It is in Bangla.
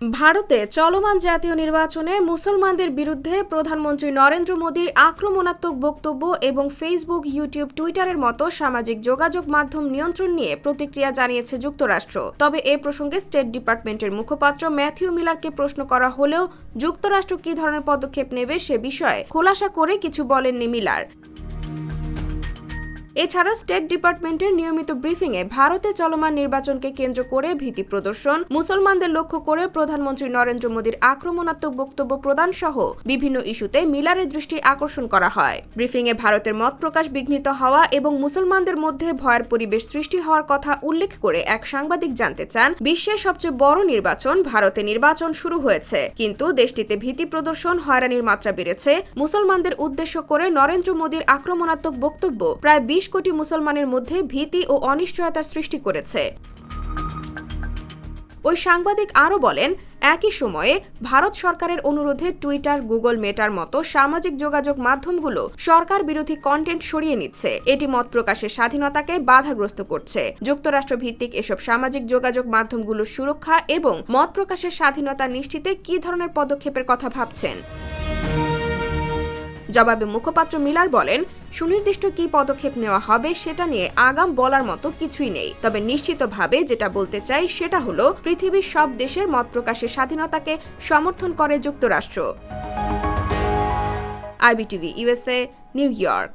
ভারতে চলমান জাতীয় নির্বাচনে মুসলমানদের বিরুদ্ধে প্রধানমন্ত্রী নরেন্দ্র মোদীর আক্রমণাত্মক বক্তব্য এবং ফেসবুক, ইউটিউব, টুইটারের মতো সামাজিক যোগাযোগ মাধ্যম নিয়ন্ত্রণ নিয়ে প্রতিক্রিয়া জানিয়েছে যুক্তরাষ্ট্র। তবে এ প্রসঙ্গে স্টেট ডিপার্টমেন্টের মুখপাত্র ম্যাথিউ মিলারকে প্রশ্ন করা হলেও, যুক্তরাষ্ট্র কী ধরনের পদক্ষেপ নেবে সে বিষয়ে খোলাসা করে কিছু বলেননি মিলার। এছাড়া স্টেট ডিপার্টমেন্টের নিয়মিত ব্রিফিংয়ে ভারতে চলমান নির্বাচনকে কেন্দ্র করে ভীতি প্রদর্শন, মুসলমানদের লক্ষ্য করে প্রধানমন্ত্রী নরেন্দ্র মোদীর আক্রমণাত্মক বক্তব্য প্রদান সহ বিভিন্ন ইস্যুতে মিলারের দৃষ্টি আকর্ষণ করা হয়। ব্রিফিংয়ে ভারতের মত প্রকাশ বিঘ্নিত হওয়া এবং মুসলমানদের মধ্যে ভয়ের পরিবেশ সৃষ্টি হওয়ার কথা উল্লেখ করে এক সাংবাদিক জানতে চান, বিশ্বের সবচেয়ে বড় নির্বাচন ভারতে নির্বাচন শুরু হয়েছে। কিন্তু দেশটিতে ভীতি প্রদর্শন হয়রানির মাত্রা বেড়েছে। মুসলমানদের উদ্দেশ্য করে নরেন্দ্র মোদীর আক্রমণাত্মক বক্তব্য প্রায় বিশ কোটি মুসলমানের মধ্যে ভীতি ও অনিশ্চয়তার সৃষ্টি করেছে। ওই সাংবাদিক আরও বলেন, একই সময়ে ভারত সরকারের অনুরোধে টুইটার, গুগল, মেটার মতো সামাজিক যোগাযোগ মাধ্যমগুলো সরকার বিরোধী কন্টেন্ট সরিয়ে নিচ্ছে। এটি মত প্রকাশের স্বাধীনতাকে বাধাগ্রস্ত করছে। যুক্তরাষ্ট্র ভিত্তিক এসব সামাজিক যোগাযোগ মাধ্যমগুলোর সুরক্ষা এবং মত প্রকাশের স্বাধীনতা নিশ্চিতে কী ধরনের পদক্ষেপের কথা ভাবছেন? জবাবে মুখপাত্র মিলার বলেন সুনির্দিষ্ট কী পদক্ষেপ নেওয়া হবে সেটা নিয়ে আগাম বলার মতো কিছুই নেই। তবে নিশ্চিতভাবে যেটা বলতে চাই সেটা হলো, পৃথিবীর সব দেশের মত প্রকাশের স্বাধীনতাকে সমর্থন করে যুক্তরাষ্ট্র। IBTV, USA, New York.